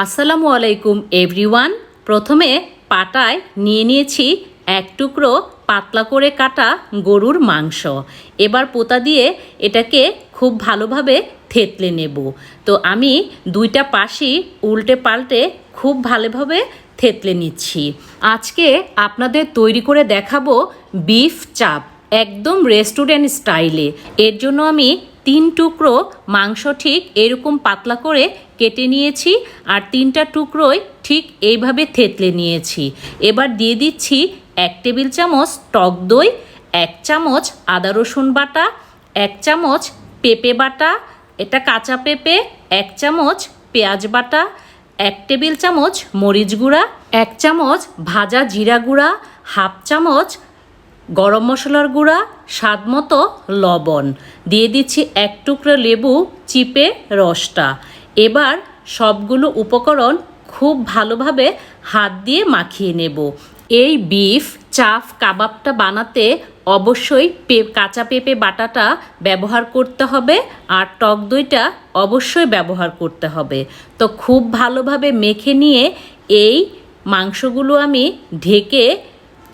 আসসালামু আলাইকুম, এভরিওয়ান। প্রথমে পাটায় নিয়ে নিয়েছি এক টুকরো পাতলা করে কাটা গরুর মাংস। এবার পোতা দিয়ে এটাকে খুব ভালোভাবে থেতলে নেব। তো আমি দুইটা পাশি উল্টে পাল্টে খুব ভালোভাবে থেতলে নিচ্ছি। আজকে আপনাদের তৈরি করে দেখাবো বিফ চাপ, একদম রেস্টুরেন্ট স্টাইলে। এর জন্য আমি তিন টুকরো মাংস ঠিক এরকম পাতলা করে কেটে নিয়েছি আর তিনটা টুকরোই ঠিক এইভাবে থেতলে নিয়েছি। এবার দিয়ে দিচ্ছি এক টেবিল চামচ টক দই, এক চামচ আদা রসুন বাটা, এক চামচ পেঁপে বাটা, এটা কাঁচা পেঁপে, এক চামচ পেঁয়াজ বাটা, এক টেবিল চামচ মরিচ গুঁড়া, এক চামচ ভাজা জিরা গুঁড়া, হাফ চামচ গরম মশলার গুঁড়া, স্বাদ মতো লবণ। দিয়ে দিচ্ছি এক টুকরো লেবু, চিপে রসটা। এবার সবগুলো উপকরণ খুব ভালোভাবে হাত দিয়ে মাখিয়ে নেব। এই বিফ, চাফ কাবাবটা বানাতে অবশ্যই পে, কাঁচা পেঁপে বাটাটা ব্যবহার করতে হবে আর টক দইটা অবশ্যই ব্যবহার করতে হবে। তো খুব ভালোভাবে মেখে নিয়ে এই মাংসগুলো আমি ঢেকে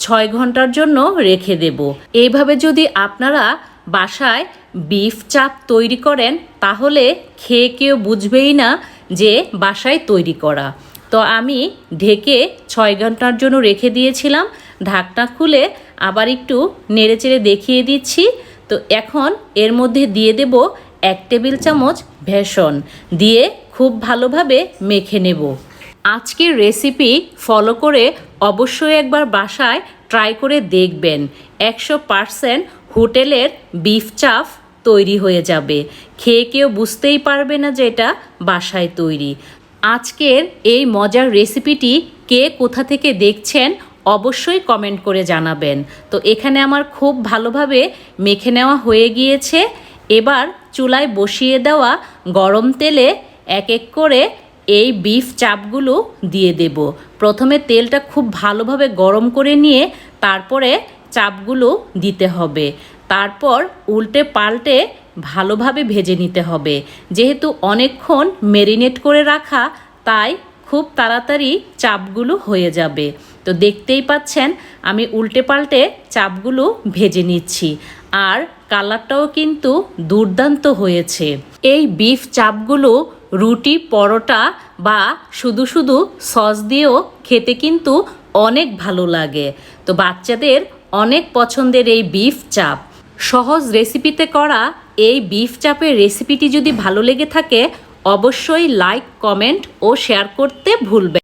ছয় ঘণ্টার জন্য রেখে দেব। এইভাবে যদি আপনারা বাসায় বিফ চাপ তৈরি করেন, তাহলে খেয়ে কেউ বুঝবেই না যে বাসায় তৈরি করা। তো আমি ঢেকে ছয় ঘণ্টার জন্য রেখে দিয়েছিলাম, ঢাকনা খুলে আবার একটু নেড়েচেড়ে দেখিয়ে দিচ্ছি। তো এখন এর মধ্যে দিয়ে দেব এক টেবিল চামচ ভেষণ, দিয়ে খুব ভালোভাবে মেখে নেব। আজকের রেসিপি ফলো করে অবশ্যই একবার বাসায় ট্রাই করে দেখবেন। একশো পারসেন্ট হোটেলের বিফ চাফ তৈরি হয়ে যাবে। খেয়ে কেউ বুঝতেই পারবে না যে এটা বাসায় তৈরি। আজকের এই মজার রেসিপিটি কে কোথা থেকে দেখছেন অবশ্যই কমেন্ট করে জানাবেন। তো এখানে আমার খুব ভালোভাবে মেখে নেওয়া হয়ে গিয়েছে। এবার চুলায় বসিয়ে দেওয়া গরম তেলে এক এক করে এই বিফ চাপগুলো দিয়ে দেব। প্রথমে তেলটা খুব ভালোভাবে গরম করে নিয়ে তারপরে চাপগুলো দিতে হবে। তারপর উল্টে পাল্টে ভালোভাবে ভেজে নিতে হবে। যেহেতু অনেকক্ষণ মেরিনেট করে রাখা, তাই খুব তাড়াতাড়ি চাপগুলো হয়ে যাবে। তো দেখতেই পাচ্ছেন, আমি উল্টে পাল্টে চাপগুলো ভেজে নিচ্ছি। আর কালারটাও কিন্তু দুর্দান্ত হয়েছে। এই বিফ চাপগুলো রুটি, পরোটা বা শুধু শুধু সস দিয়েও খেতে কিন্তু অনেক ভালো লাগে। তো বাচ্চাদের অনেক পছন্দের এই বিফ চাপ। সহজ রেসিপিতে করা এই বিফ চাপের রেসিপিটি যদি ভালো লেগে থাকে অবশ্যই লাইক কমেন্ট ও শেয়ার করতে ভুলবেন